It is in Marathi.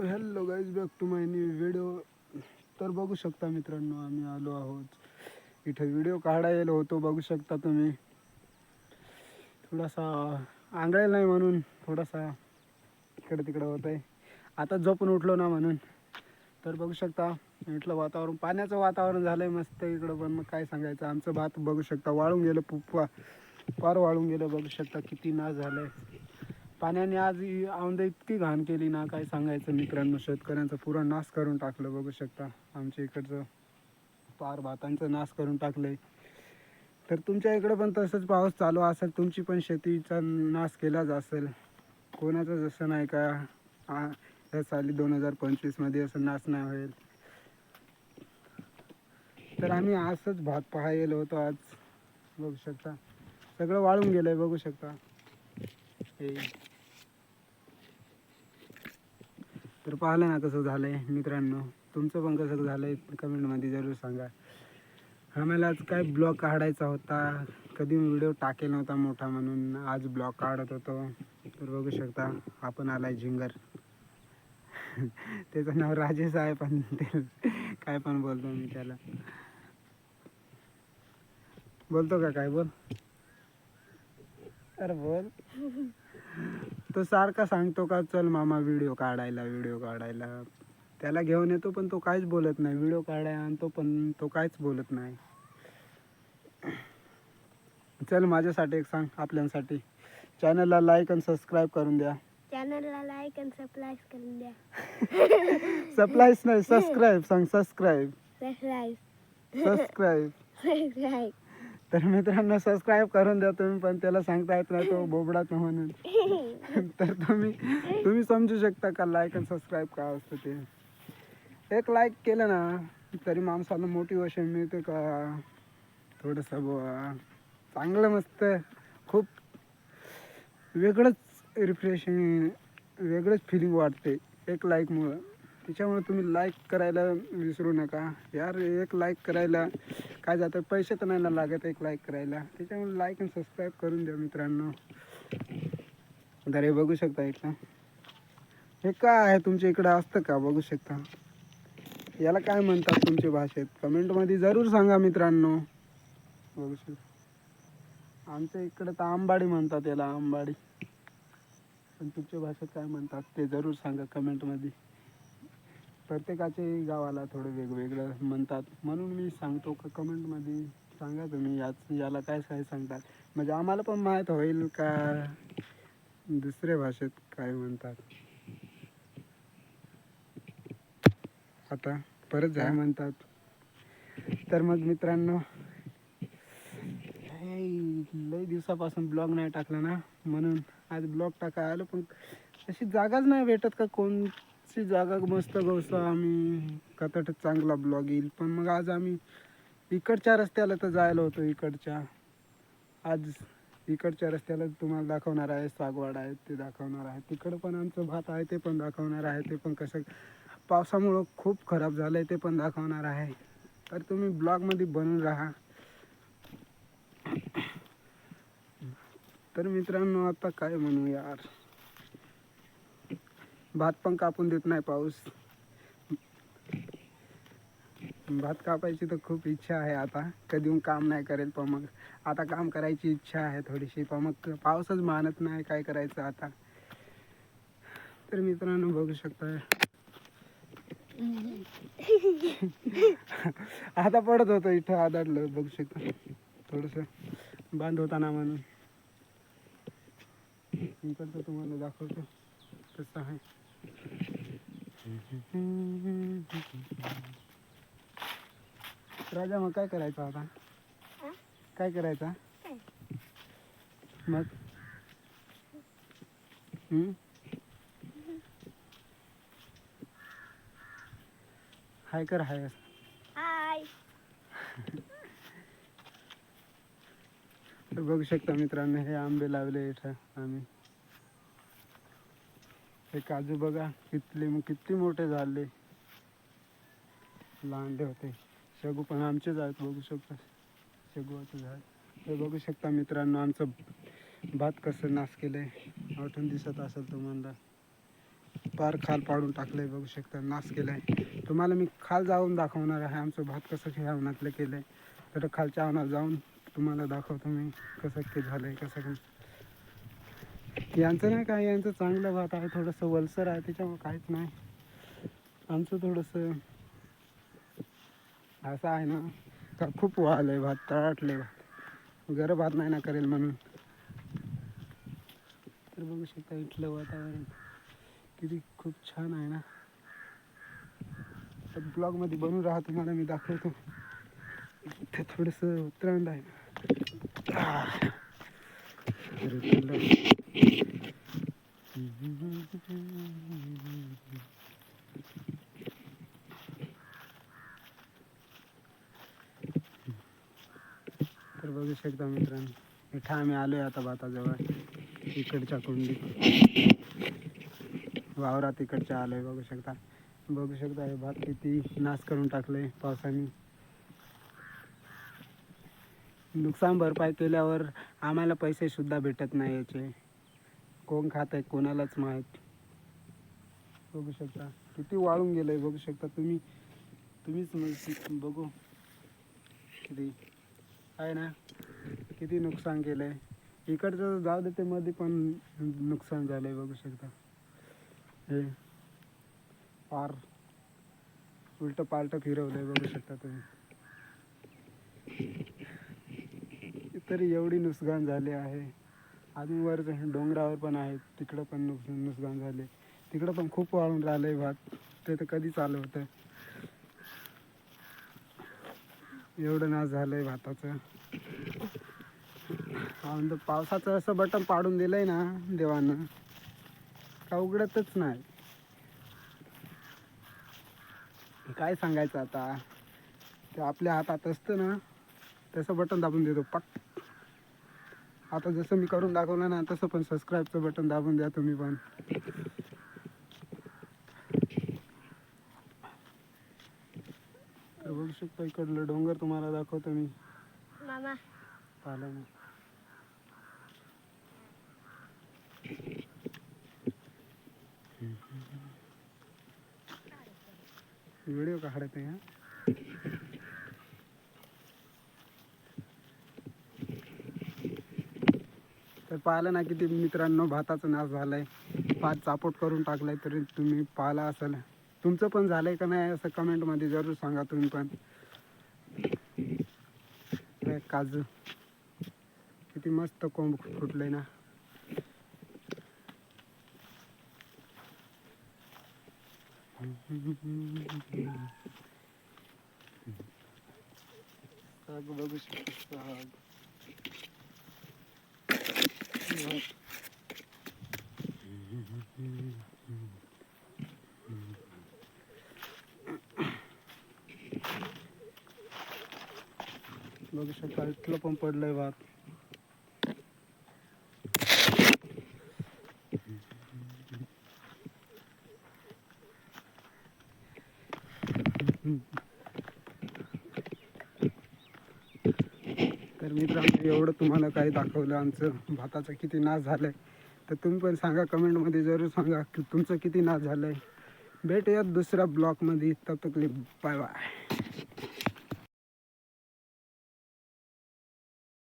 So hello guys back to my new video तर बघू शकता मित्रांनो आम्ही आलो आहोत. इथं व्हिडिओ काढायला होतो बघू शकता तुम्ही. थोडासा आंगळेल नाही म्हणून थोडासा इकडे तिकडे होत आहे. आता झोपून उठलो ना म्हणून. तर बघू शकता इथलं वातावरण पाण्याचं वातावरण झालं आहे मस्त इकडं पण मग काय सांगायचं आमचं भात बघू शकता वाळून गेलं पुप्पा फार वाळून गेलं बघू शकता किती नाश झालं आहे पाण्याने आज ही औंध इतकी घाण केली ना काय सांगायचं मित्रांनो शेतकऱ्यांचा पुरा नाश करून टाकलं बघू शकता. आमच्या इकडचं पार भातांचं नाश करून टाकलंय. तर तुमच्या इकडं पण तसंच पाऊस चालू असेल तुमची पण शेतीचा नाश केलाच असेल. कोणाचं जसं नाही का आ, या साली दोन हजार पंचवीसमध्ये असं नाश नाही होईल. तर आम्ही असंच भात पाहायला होतो आज. बघू शकता. सगळं वाळून गेलंय बघू शकता. हे. तर पाहिलं ना कसं झालं आहे मित्रांनो. तुमचं पण कसं झालं आहे कमेंटमध्ये जरूर सांगा. आम्हाला आज काय ब्लॉग काढायचा होता? कधी व्हिडिओ टाकेल नव्हता मोठा म्हणून. आज ब्लॉग काढत होतो. तर बघू शकता आपण आलाय झिंगर. त्याचं नाव राजेश आहे पण ते काय पण बोलतो मी त्याला. बोलतो का काय? बोल. अरे बोल. तो सारखा सांगतो का चल मामा व्हिडिओ काढायला व्हिडिओ काढायला. त्याला घेऊन येतो पण तो काहीच बोलत नाही. व्हिडिओ काढायला आणतो पण तो काहीच बोलत नाही. चल माझ्यासाठी एक सांग आपल्यासाठी. चॅनलला लाईक आणि सबस्क्राईब करून द्या. चॅनलला लाईक आणि सबस्क्राईब करून द्या. सप्लायच नाही सबस्क्राईब सांग सबस्क्राईब सबस्क्राईब सबस्क्राईब तर मित्रांनो सबस्क्राईब करून द्या तुम्ही पण त्याला सांगता येत नाही तो बोबडात म्हणून. तर तुम्ही तुम्ही समजू शकता का लाईक आणि सबस्क्राईब काय असतं ते. एक लाईक केलं ना तरी माणसाला मोटिवेशन मिळते का? थोडंसं बुवा चांगलं मस्त खूप वेगळंच रिफ्रेशिंग वेगळंच फिलिंग वाटते एक लाईकमुळं त्याच्यामुळे तुम्ही लाईक करायला विसरू नका. यार एक लाईक करायला काय जातं? पैसे तर नाही ना लागत एक लाईक करायला. त्याच्यामुळे लाईक आणि सबस्क्राईब करून द्या मित्रांनो. तर हे बघू शकता इकडं हे काय आहे? तुमच्या इकडं असतं का? बघू शकता. याला काय म्हणतात तुमच्या भाषेत? कमेंटमध्ये जरूर सांगा मित्रांनो. बघू शकता. आमच्या इकडं तर आंबाडी म्हणतात याला आंबाडी. पण तुमच्या भाषेत काय म्हणतात ते जरूर सांगा कमेंटमध्ये. प्रत्येकाचे गावाला थोडं वेगवेगळं म्हणतात. म्हणून मी सांगतो का कमेंटमध्ये सांगा तुम्ही याच याला काय काय सांगतात. म्हणजे आम्हाला पण माहीत होईल का दुसऱ्या भाषेत काय म्हणतात. आता परत जाय म्हणतात. तर मग मित्रांनो हे लई दिवसापासून ब्लॉग नाही टाकला ना म्हणून आज ब्लॉग टाका आलो पण अशी जागाच नाही भेटत का कोण कोणची जागा मस्त गोष्ट आम्ही. कथाट चांगला ब्लॉग येईल. पण मग आज आम्ही इकडच्या रस्त्याला तर जायला होतो इकडच्या. आज इकडच्या रस्त्याला तुम्हाला दाखवणार आहे सागवाड आहे ते दाखवणार आहे. तिकडं पण आमचं भात आहे ते पण दाखवणार आहे. ते पण कसं पावसामुळं खूप खराब झालं आहे ते पण दाखवणार आहे. तर तुम्ही ब्लॉगमध्ये बनून राहा. तर मित्रांनो आता काय म्हणू यार? भात पण कापून देत नाही पाऊस. भात कापायची तर खूप इच्छा आहे आता. कधी काम नाही करेल पण मग. आता काम करायची इच्छा आहे थोडीशी पण मग पाऊसच मानत नाही काय करायचं आता. तर मित्रांनो बघू शकता आता पडत होतं इथं आदळलं बघू शकता. थोडस बांध होता ना म्हणून इकडचं तुम्हाला दाखवतो. कसं आहे. राजा मग काय करायचं आता? काय करायचं? मग हम्म? हाय कर हाय हाय तर बघू शकता मित्रांनो हे आंबे लावले इथं आम्ही हे काजू बघा कितले किती मोठे झाले. लांडे होते. शेगू पण आमचेच आहेत बघू शकता. शेगूचं झाड. हे बघू शकता मित्रांनो आमचं भात कसं नाश केलंय. आठवून दिसत असेल तुम्हाला. पार खाल पाडून टाकलंय बघू शकता नाश केलाय. तुम्हाला मी खाल जाऊन दाखवणार आहे आमचं भात कसं ह्या उन्हातलं केलंय. तर खालच्या उन्हात जाऊन तुम्हाला दाखवतो मी कसं ते झालंय कसं काय. यांचं नाही काय यांचं चांगलं भात आहे थोडंसं वलसर आहे त्याच्यामुळे काहीच नाही. आमचं थोडंसं असं आहे ना का खूप वाहलंय भात तळाटले भात. गरं भात नाही ना करेल म्हणून. तर बघू शकता इथलं वातावरण किती खूप छान आहे ना. तर ब्लॉगमध्ये बनून राहा तुम्हाला मी दाखवतो. ते थोडंसं उतरांड आहे. ना तर बघू शकता मित्रांनो इथं आम्ही आलोय आता भाताजवळ इकडच्या कुंडीत. वावरात इकडच्या आलोय बघू शकता. बघू शकता हे भात किती नाश करून टाकलंय पावसाने. नुकसान भरपाई केल्यावर आम्हाला पैसे सुद्धा भेटत नाही याचे. कोण खात आहे कोणालाच माहीत. बघू शकता. किती वाळून गेलंय बघू शकता. तुम्ही तुम्हीच बघू. किती आहे ना? किती नुकसान केलंय. इकडचं जाऊ दे ते मध्ये पण नुकसान झालंय बघू शकता. हे फार उलट पालट फिरवलंय बघू शकता तुम्ही. तरी एवढी नुकसान झाले आहे. अजून वर डोंगरावर पण आहेत तिकडं पण नुकसान नुकसान झाले. तिकडं पण खूप वाळून राहिलंय भात ते तर कधी चालू होतं. एवढं नाश झालंय भाताचं. आणि पावसाचं असं बटन पाडून दिलंय ना देवानं का उघडतच नाही. काय सांगायचं आता? ते आपल्या हातात असतं ना तसं बटन दाबून देतो पट. आता जसं मी करून दाखवलं ना तसं पण सबस्क्राईबचं बटन दाबून द्या तुम्ही पण. तर बघू शकता इकडलं डोंगर तुम्हाला दाखवतो मी. पाहिलं ना व्हिडिओ काढत आहे हा? तर पाहिलं ना किती मित्रांनो भाताचा नाश झालाय. भात चापोट करून टाकलाय तरी तुम्ही पाहिला असेल. तुमचं पण झालंय का नाही असं कमेंटमध्ये जरूर सांगा तुम्ही पण. काजू किती मस्त कोंब फुटलंय ना. बघू शकतो बघू शकता इथलं पण पडलंय भात तर मित्रांनो एवढं तुम्हाला काही दाखवलं. आमचं भाताचं किती नाश आहे तर तुम्ही पण सांगा कमेंटमध्ये जरूर सांगा की तुमचं किती नाश झालंय. भेटूयात दुसऱ्या ब्लॉकमध्ये तब तकलीफ बाय बाय